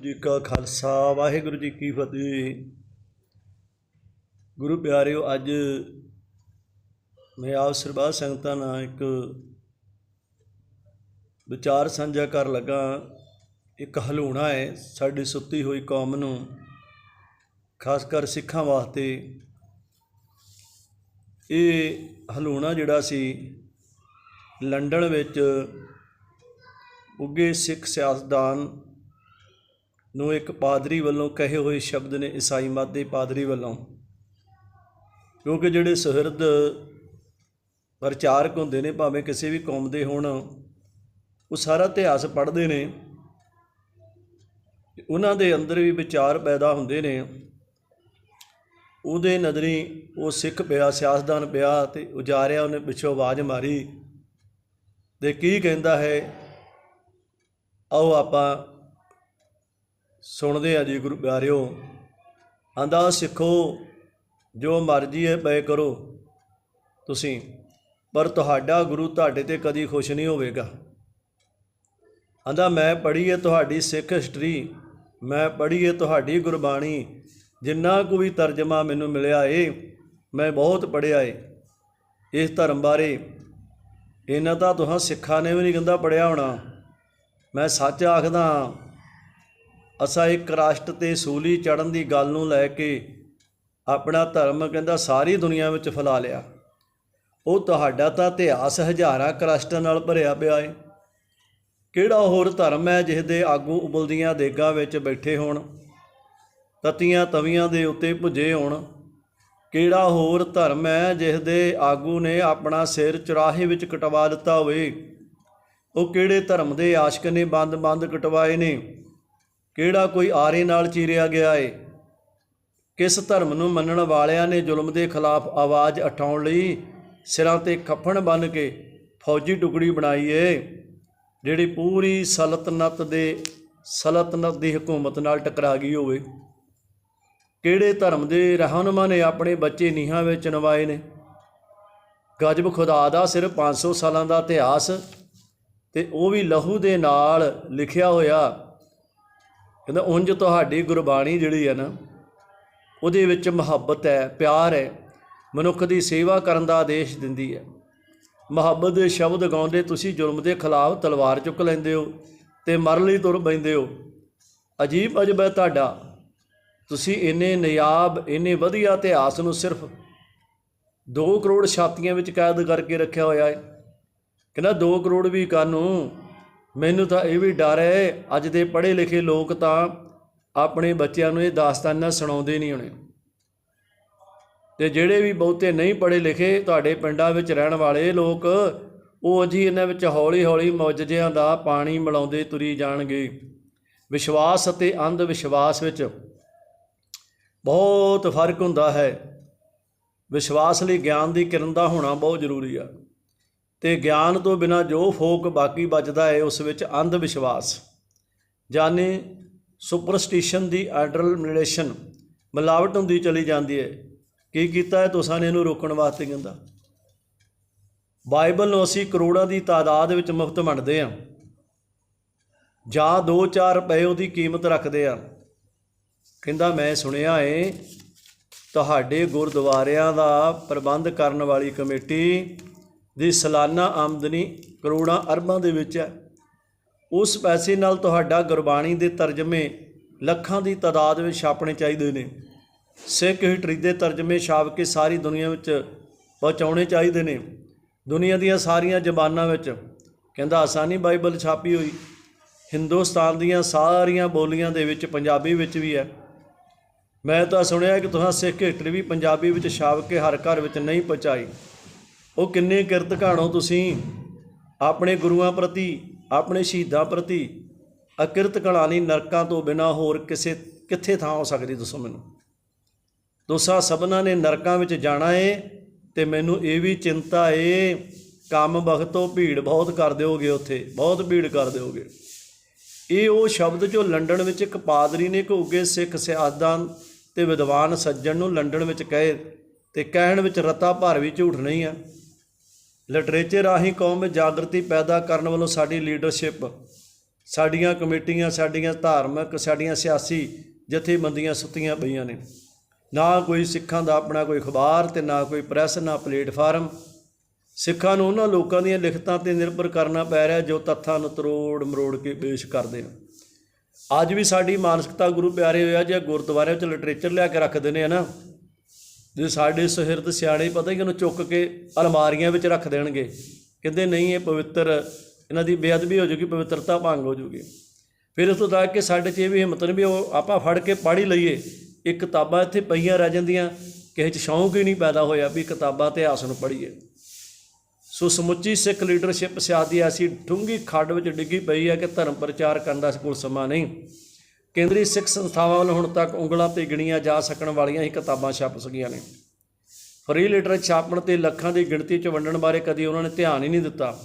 ਜੀ ਕਾ ਖਾਲਸਾ, ਵਾਹਿਗੁਰੂ ਜੀ ਕੀ ਫਤਿਹ। ਗੁਰੂ ਪਿਆਰਿਓ, ਅੱਜ ਮੈਂ ਆਪ ਸਰਬਾ ਸੰਗਤਾਂ ਨਾਲ ਇੱਕ ਵਿਚਾਰ ਸਾਂਝਾ ਕਰ ਲਗਾ। ਇੱਕ ਹਲੂਣਾ ਹੈ ਸਾਡੀ ਸੁੱਤੀ ਹੋਈ ਕੌਮ ਨੂੰ, ਖਾਸ ਕਰ ਸਿੱਖਾਂ ਵਾਸਤੇ। ਇਹ ਹਲੂਣਾ ਜਿਹੜਾ ਸੀ, ਲੰਡਨ ਵਿੱਚ ਉੱਗੇ ਸਿੱਖ ਸਿਆਸਤਦਾਨ ਨੂੰ ਇੱਕ ਪਾਦਰੀ ਵੱਲੋਂ ਕਹੇ ਹੋਏ ਸ਼ਬਦ ਨੇ ਈਸਾਈ ਮਤ ਦੇ ਪਾਦਰੀ ਵੱਲੋਂ। ਕਿਉਂਕਿ ਜਿਹੜੇ ਸੁਹਿਰਦ ਪ੍ਰਚਾਰਕ ਹੁੰਦੇ ਨੇ, ਭਾਵੇਂ ਕਿਸੇ ਵੀ ਕੌਮ ਦੇ ਹੋਣ, ਉਹ ਸਾਰਾ ਇਤਿਹਾਸ ਪੜ੍ਹਦੇ ਨੇ। ਉਹਨਾਂ ਦੇ ਅੰਦਰ ਵੀ ਵਿਚਾਰ ਪੈਦਾ ਹੁੰਦੇ ਨੇ। ਉਹਦੇ ਨਜ਼ਰੀ ਉਹ ਸਿੱਖ ਪਿਆ, ਸਿਆਸਤਦਾਨ ਪਿਆ ਤੇ ਉਜਾਰਿਆ, ਉਹਨੇ ਪਿੱਛੋਂ ਆਵਾਜ਼ ਮਾਰੀ ਤੇ ਕੀ ਕਹਿੰਦਾ ਹੈ, ਆਓ ਆਪਾਂ ਸੁਣਦੇ ਆ ਜੀ ਗੁਰੂ ਪਿਆਰਿਓ, ਆਂਦਾ ਸਿੱਖੋ, ਜੋ ਮਰਜ਼ੀ ਹੈ ਪਏ ਕਰੋ। ਤੁਸੀਂ, ਪਰ ਤੁਹਾਡਾ ਗੁਰੂ ਤੁਹਾਡੇ ਤੇ ਕਦੀ ਖੁਸ਼ ਨਹੀਂ ਹੋਵੇਗਾ। ਆਂਦਾ ਮੈਂ ਪੜ੍ਹੀ ਹੈ ਤੁਹਾਡੀ ਸਿੱਖ ਹਿਸਟਰੀ ਮੈਂ ਪੜ੍ਹੀ ਹੈ ਤੁਹਾਡੀ ਗੁਰਬਾਣੀ, ਜਿੰਨਾ ਕੁ ਵੀ ਤਰਜਮਾ ਮੈਨੂੰ ਮਿਲਿਆ ਏ, ਮੈਂ ਬਹੁਤ ਪੜ੍ਹਿਆ ਏ। ਇਸ ਧਰਮ ਬਾਰੇ, ਇਹਨਾਂ ਤਾਂ ਤੁਹਾਂ ਸਿੱਖਾਂ ਨੇ ਵੀ ਨਹੀਂ ਕਹਿੰਦਾ ਪੜ੍ਹਿਆ ਹੋਣਾ। ਮੈਂ ਸੱਚ ਆਖਦਾ ਅਸਾਂ ਇੱਕ ਰਾਸ਼ਟ ਤੇ ਸੂਲੀ ਚੜਨ ਦੀ ਗੱਲ ਨੂੰ ਲੈ ਕੇ ਆਪਣਾ ਧਰਮ ਕਹਿੰਦਾ ਸਾਰੀ ਦੁਨੀਆ ਵਿੱਚ ਫੈਲਾ ਲਿਆ। ਉਹ ਤੁਹਾਡਾ ਤਾਂ ਇਤਿਹਾਸ ਹਜ਼ਾਰਾਂ ਕਰਾਸ਼ਟਾਂ ਨਾਲ ਭਰਿਆ ਪਿਆ ਹੈ ਕਿਹੜਾ ਹੋਰ ਧਰਮ ਹੈ ਜਿਸ ਦੇ ਆਗੂ ਉਬਲਦੀਆਂ ਦੇਗਾਂ ਵਿੱਚ ਬੈਠੇ ਹੋਣ, ਤਤੀਆਂ ਤਵੀਆਂ ਦੇ ਉੱਤੇ ਭੁੱਜੇ ਹੋਣ? ਕਿਹੜਾ ਹੋਰ ਧਰਮ ਹੈ ਜਿਸ ਦੇ ਆਗੂ ਨੇ ਆਪਣਾ ਸਿਰ ਚੁਰਾਹੇ ਵਿੱਚ ਕਟਵਾ ਦਿੱਤਾ ਹੋਵੇ? ਉਹ ਕਿਹੜੇ ਧਰਮ ਦੇ ਆਸ਼ਕ ਨੇ ਬੰਦ-ਬੰਦ ਕਟਵਾਏ ਨੇ? ਕਿਹੜਾ ਕੋਈ ਆਰੇ ਨਾਲ ਚੀਰਿਆ ਗਿਆ ਏ? ਕਿਸ ਧਰਮ ਨੂੰ ਮੰਨਣ ਵਾਲਿਆਂ ਨੇ ਜ਼ੁਲਮ ਦੇ ਖਿਲਾਫ ਆਵਾਜ਼ ਉਠਾਉਣ ਲਈ ਸਿਰਾਂ ਤੇ ਕਫਨ ਬੰਨ ਕੇ ਫੌਜੀ ਟੁਕੜੀ ਬਣਾਈ ਏ, ਜਿਹੜੀ ਪੂਰੀ ਸਲਤਨਤ ਦੇ, ਸਲਤਨਤ ਦੀ ਹਕੂਮਤ ਨਾਲ ਟਕਰਾ ਗਈ ਹੋਵੇ? ਕਿਹੜੇ ਧਰਮ ਦੇ ਰਹਿਨੁਮਾ ਨੇ ਆਪਣੇ ਬੱਚੇ ਨੀਹਾਂ ਵਿੱਚ ਨਵਾਏ ਨੇ? ਗਜਬ ਖੁਦਾ ਦਾ ਸਿਰਫ 500 ਸਾਲਾਂ ਦਾ ਇਤਿਹਾਸ ਤੇ ਉਹ ਵੀ ਲਹੂ ਦੇ ਨਾਲ ਲਿਖਿਆ ਹੋਇਆ ਕਹਿੰਦਾ, ਉਂਝ ਤੁਹਾਡੀ ਗੁਰਬਾਣੀ ਜਿਹੜੀ ਹੈ ਨਾ, ਉਹਦੇ ਵਿੱਚ ਮੁਹੱਬਤ ਹੈ, ਪਿਆਰ ਹੈ, ਮਨੁੱਖ ਦੀ ਸੇਵਾ ਕਰਨ ਦਾ ਆਦੇਸ਼ ਦਿੰਦੀ ਹੈ। ਮੁਹੱਬਤ ਦੇ ਸ਼ਬਦ ਗਾਉਂਦੇ ਤੁਸੀਂ ਜ਼ੁਲਮ ਦੇ ਖਿਲਾਫ ਤਲਵਾਰ ਚੁੱਕ ਲੈਂਦੇ ਹੋ ਤੇ ਮਰਨ ਲਈ ਤੁਰ ਪੈਂਦੇ ਹੋ। ਅਜੀਬ ਅਜਬ ਹੈ ਤੁਹਾਡਾ। ਤੁਸੀਂ ਇੰਨੇ ਨਿਆਬ, ਇੰਨੇ ਵਧੀਆ ਇਤਿਹਾਸ ਨੂੰ ਸਿਰਫ 2 ਕਰੋੜ ਛਾਤੀਆਂ ਵਿੱਚ ਕੈਦ ਕਰਕੇ ਰੱਖਿਆ ਹੋਇਆ ਹੈ। ਕਹਿੰਦਾ 2 ਕਰੋੜ ਵੀ ਕਾਨੂੰ ਮੈਨੂੰ ਤਾਂ ਇਹ ਵੀ ਡਰ ਹੈ, ਅੱਜ ਦੇ ਪੜ੍ਹੇ ਲਿਖੇ ਲੋਕ ਤਾਂ ਆਪਣੇ ਬੱਚਿਆਂ ਨੂੰ ਇਹ ਦਾਸਤਾਨਾਂ ਸੁਣਾਉਂਦੇ ਨਹੀਂ ਹੋਣੇ। ਤੇ ਜਿਹੜੇ ਵੀ ਬਹੁਤੇ ਨਹੀਂ ਪੜ੍ਹੇ ਲਿਖੇ ਤੁਹਾਡੇ ਪਿੰਡਾਂ ਵਿੱਚ ਰਹਿਣ ਵਾਲੇ ਲੋਕ, ਉਹ ਅਜੀ ਇਹਨਾਂ ਵਿੱਚ ਹੌਲੀ ਹੌਲੀ ਮੁਜਜ਼ਿਆਂ ਦਾ ਪਾਣੀ ਮਿਲਾਉਂਦੇ ਤੁਰੀ ਜਾਣਗੇ। ਵਿਸ਼ਵਾਸ ਅਤੇ ਅੰਧ ਵਿਸ਼ਵਾਸ ਵਿੱਚ ਬਹੁਤ ਫ਼ਰਕ ਹੁੰਦਾ ਹੈ। ਵਿਸ਼ਵਾਸ ਲਈ ਗਿਆਨ ਦੀ ਕਿਰਨ ਦਾ ਹੋਣਾ ਬਹੁਤ ਜ਼ਰੂਰੀ ਆ। ਤੇ ਗਿਆਨ ਤੋਂ ਬਿਨਾ ਜੋ ਫੋਕ ਬਾਕੀ ਬਚਦਾ ਹੈ ਉਸ ਵਿੱਚ ਅੰਧ ਵਿਸ਼ਵਾਸ। ਜਾਨੇ ਸੁਪਰਸਟੀਸ਼ਨ ਦੀ ਐਡਰਮਿਨੇਸ਼ਨ ਮਿਲਾਵਟ ਹੁੰਦੀ ਚਲੀ ਜਾਂਦੀ ਹੈ ਕੀ ਕੀਤਾ ਹੈ ਤੁਸਾਂ ਨੇ ਇਹਨੂੰ ਰੋਕਣ ਵਾਸਤੇ ਕਹਿੰਦਾ? ਬਾਈਬਲ ਨੂੰ ਅਸੀਂ ਕਰੋੜਾਂ ਦੀ ਤਾਦਾਦ ਵਿੱਚ ਮੁਫਤ ਮੰਨਦੇ ਹਾਂ ਜਾਂ 2-4 ਰੁਪਏ ਉਹਦੀ ਕੀਮਤ ਰੱਖਦੇ ਆ। ਕਹਿੰਦਾ, ਮੈਂ ਸੁਣਿਆ ਏ, ਤੁਹਾਡੇ ਗੁਰਦੁਆਰਿਆਂ ਦਾ ਪ੍ਰਬੰਧ ਕਰਨ ਵਾਲੀ ਕਮੇਟੀ ਦੀ ਸਾਲਾਨਾ ਆਮਦਨੀ ਕਰੋੜਾਂ ਅਰਬਾਂ ਦੇ ਵਿੱਚ ਹੈ। ਉਸ ਪੈਸੇ ਨਾਲ ਤੁਹਾਡਾ ਗੁਰਬਾਣੀ ਦੇ ਤਰਜਮੇ ਲੱਖਾਂ ਦੀ ਤਾਦਾਦ ਵਿੱਚ ਛਾਪਣੇ ਚਾਹੀਦੇ ਨੇ। ਸਿੱਖ ਹਿਟਰੀ ਦੇ ਤਰਜਮੇ ਛਾਪ ਕੇ ਸਾਰੀ ਦੁਨੀਆ ਵਿੱਚ ਪਹੁੰਚਾਉਣੇ ਚਾਹੀਦੇ ਨੇ। ਦੁਨੀਆ ਦੀਆਂ ਸਾਰੀਆਂ ਜ਼ਬਾਨਾਂ ਵਿੱਚ ਕਹਿੰਦਾ, ਆਸਾਨੀ ਬਾਈਬਲ ਛਾਪੀ ਹੋਈ। ਹਿੰਦੁਸਤਾਨ ਦੀਆਂ ਸਾਰੀਆਂ ਬੋਲੀਆਂ ਦੇ ਵਿੱਚ ਪੰਜਾਬੀ ਵਿੱਚ ਵੀ ਹੈ। ਮੈਂ ਤਾਂ ਸੁਣਿਆ ਕਿ ਤੁਸੀਂ ਸਿੱਖ ਹਿਸਟਰੀ ਵੀ ਪੰਜਾਬੀ ਵਿੱਚ ਛਾਪ ਕੇ ਹਰ ਘਰ ਵਿੱਚ ਨਹੀਂ ਪਹੁੰਚਾਈ। ਉਹ ਕਿੰਨੇ ਕਿਰਤ ਘਾਣੋ ਤੁਸੀਂ ਆਪਣੇ ਗੁਰੂਆਂ ਪ੍ਰਤੀ, ਆਪਣੇ ਸ਼ਹੀਦਾਂ ਪ੍ਰਤੀ ਅਕਿਰਤ ਕਲਾਨੀ ਨਰਕਾਂ ਤੋਂ ਬਿਨਾ ਹੋਰ ਕਿਸੇ, ਕਿੱਥੇ ਥਾਂ ਹੋ ਸਕਦੀ ਦੱਸੋ ਮੈਨੂੰ? ਤੁਸੀਂ ਸਭਨਾਂ ਨੇ ਨਰਕਾਂ ਵਿੱਚ ਜਾਣਾ ਏ ਤੇ ਮੈਨੂੰ ਇਹ ਵੀ ਚਿੰਤਾ ਏ, ਕੰਮ ਵਕਤੋਂ ਭੀੜ ਬਹੁਤ ਕਰ ਦਿਓਗੇ ਉੱਥੇ, ਬਹੁਤ ਭੀੜ ਕਰ ਦਿਓਗੇ। ਇਹ ਉਹ ਸ਼ਬਦ ਜੋ ਲੰਡਨ ਵਿੱਚ ਇੱਕ ਪਾਦਰੀ ਨੇ ਇੱਕ ਉੱਗੇ ਸਿੱਖ ਸਿਆਸਤਦਾਨ ਤੇ ਵਿਦਵਾਨ ਸੱਜਣ ਨੂੰ ਲੰਡਨ ਵਿੱਚ ਕਹੇ ਤੇ ਕਹਿਣ ਵਿੱਚ ਰਤਾ ਭਰ ਵੀ ਝੂਠ ਨਹੀਂ ਆ। ਲਿਟਰੇਚਰ ਰਾਹੀਂ ਕੌਮ ਵਿੱਚ ਜਾਗਰਤੀ ਪੈਦਾ ਕਰਨ ਵੱਲੋਂ ਸਾਡੀ ਲੀਡਰਸ਼ਿਪ, ਸਾਡੀਆਂ ਕਮੇਟੀਆਂ, ਸਾਡੀਆਂ ਧਾਰਮਿਕ, ਸਾਡੀਆਂ ਸਿਆਸੀ ਜਥੇਬੰਦੀਆਂ ਸੁੱਤੀਆਂ ਪਈਆਂ ਨੇ। ਨਾ ਕੋਈ ਸਿੱਖਾਂ ਦਾ ਆਪਣਾ ਕੋਈ ਅਖਬਾਰ ਤੇ ਨਾ ਕੋਈ ਪ੍ਰੈਸ, ਨਾ ਪਲੇਟਫਾਰਮ। ਸਿੱਖਾਂ ਨੂੰ ਉਹਨਾਂ ਲੋਕਾਂ ਦੀਆਂ ਲਿਖਤਾਂ ਤੇ ਨਿਰਭਰ ਕਰਨਾ ਪੈ ਰਿਹਾ ਜੋ ਤੱਥਾਂ ਨੂੰ ਤਰੋੜ ਮਰੋੜ ਕੇ ਪੇਸ਼ ਕਰਦੇ ਨੇ। ਅੱਜ ਵੀ ਸਾਡੀ ਮਾਨਸਿਕਤਾ ਗੁਰੂ ਪਿਆਰੇ ਹੋਇਆ ਜੇ ਗੁਰਦੁਆਰੇ ਵਿੱਚ ਲਿਟਰੇਚਰ ਲਿਆ ਕੇ ਰੱਖਦੇ ਨੇ ਨਾ? ਜੇ ਸਾਡੇ ਸੁਹਿਰਦ ਸਿਆਣੇ ਪਤਾ ਹੀ ਉਹਨੂੰ ਚੁੱਕ ਕੇ ਅਲਮਾਰੀਆਂ ਵਿੱਚ ਰੱਖ ਦੇਣਗੇ। ਕਹਿੰਦੇ ਨਹੀਂ, ਇਹ ਪਵਿੱਤਰ, ਇਹਨਾਂ ਦੀ ਬੇਅਦਬੀ ਹੋ ਜੂਗੀ ਪਵਿੱਤਰਤਾ ਭੰਗ ਹੋ ਜੂਗੀ ਫਿਰ ਉਸ ਤੋਂ ਤੱਕ ਕਿ ਸਾਡੇ 'ਚ ਇਹ ਵੀ ਹਿੰਮਤ ਨਹੀਂ ਵੀ ਉਹ ਆਪਾਂ ਫੜ ਕੇ ਪੜ੍ਹ ਹੀ ਲਈਏ। ਇਹ ਕਿਤਾਬਾਂ ਇੱਥੇ ਪਈਆਂ ਰਹਿ ਜਾਂਦੀਆਂ, ਕਿਸੇ 'ਚ ਸ਼ੌਂਕ ਹੀ ਨਹੀਂ ਪੈਦਾ ਹੋਇਆ ਵੀ ਕਿਤਾਬਾਂ ਇਤਿਹਾਸ ਨੂੰ ਪੜ੍ਹੀਏ। ਸੋ ਸਮੁੱਚੀ ਸਿੱਖ ਲੀਡਰਸ਼ਿਪ ਸਿਆਦੀ ਐਸੀ ਡੂੰਘੀ ਖੱਡ ਵਿੱਚ ਡਿੱਗੀ ਪਈ ਹੈ ਕਿ ਧਰਮ ਪ੍ਰਚਾਰ ਕਰਨ ਦਾ ਇਸ ਕੋਲ ਸਮਾਂ ਨਹੀਂ। ਕੇਂਦਰੀ ਸਿੱਖ ਸੰਸਥਾਵਾਂ ਵੱਲੋਂ ਹੁਣ ਤੱਕ ਉਂਗਲਾਂ ਤੇ ਗਿਣੀਆਂ ਜਾ ਸਕਣ ਵਾਲੀਆਂ ਹੀ ਕਿਤਾਬਾਂ ਛਪ ਸਕੀਆਂ ਨੇ। ਫਰੀ ਲਿਟਰ ਛਾਪਣ ਤੇ ਲੱਖਾਂ ਦੀ ਗਿਣਤੀ 'ਚ ਵੰਡਣ ਬਾਰੇ ਕਦੀ ਉਹਨਾਂ ਨੇ ਧਿਆਨ ਹੀ ਨਹੀਂ ਦਿੱਤਾ।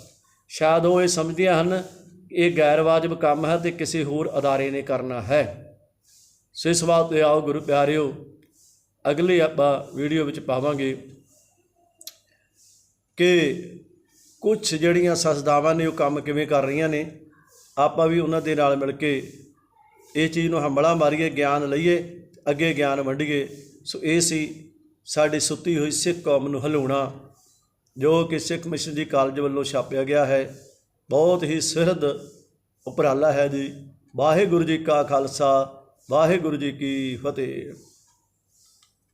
ਸ਼ਾਇਦ ਉਹ ਇਹ ਸਮਝਦੀਆਂ ਹਨ, ਇਹ ਗੈਰ ਵਾਜਬ ਕੰਮ ਹੈ ਤੇ ਕਿਸੇ ਹੋਰ ਅਦਾਰੇ ਨੇ ਕਰਨਾ ਹੈ। ਸੋ ਇਸ ਬਾਤ ਤੇ ਆਓ ਗੁਰੂ ਪਿਆਰਿਓ, ਅਗਲੇ ਆਪਾਂ ਵੀਡੀਓ ਵਿੱਚ ਪਾਵਾਂਗੇ ਕਿ ਕੁਝ ਜਿਹੜੀਆਂ ਸੰਸਥਾਵਾਂ ਨੇ ਉਹ ਕੰਮ ਕਿਵੇਂ ਕਰ ਰਹੀਆਂ ਨੇ, ਆਪਾਂ ਵੀ ਉਹਨਾਂ ਦੇ ਨਾਲ ਮਿਲ ਕੇ ਇਹ ਚੀਜ਼ ਨੂੰ ਹੰਬਲਾ ਮਾਰੀਏ, ਗਿਆਨ ਲਈਏ, ਅੱਗੇ ਗਿਆਨ ਵੰਡੀਏ। ਸੋ ਇਹ ਸੀ ਸਾਡੀ ਸੁੱਤੀ ਹੋਈ ਸਿੱਖ ਕੌਮ ਨੂੰ ਹਲਾਉਣਾ, ਜੋ ਕਿ ਸਿੱਖ ਮਿਸ਼ਨਰੀ ਕਾਲਜ ਵੱਲੋਂ ਛਾਪਿਆ ਗਿਆ ਹੈ। ਬਹੁਤ ਹੀ ਸਿਰਦ ਉਪਰਾਲਾ ਹੈ ਜੀ। ਵਾਹਿਗੁਰੂ ਜੀ ਕਾ ਖਾਲਸਾ, ਵਾਹਿਗੁਰੂ ਜੀ ਕੀ ਫਤਿਹ।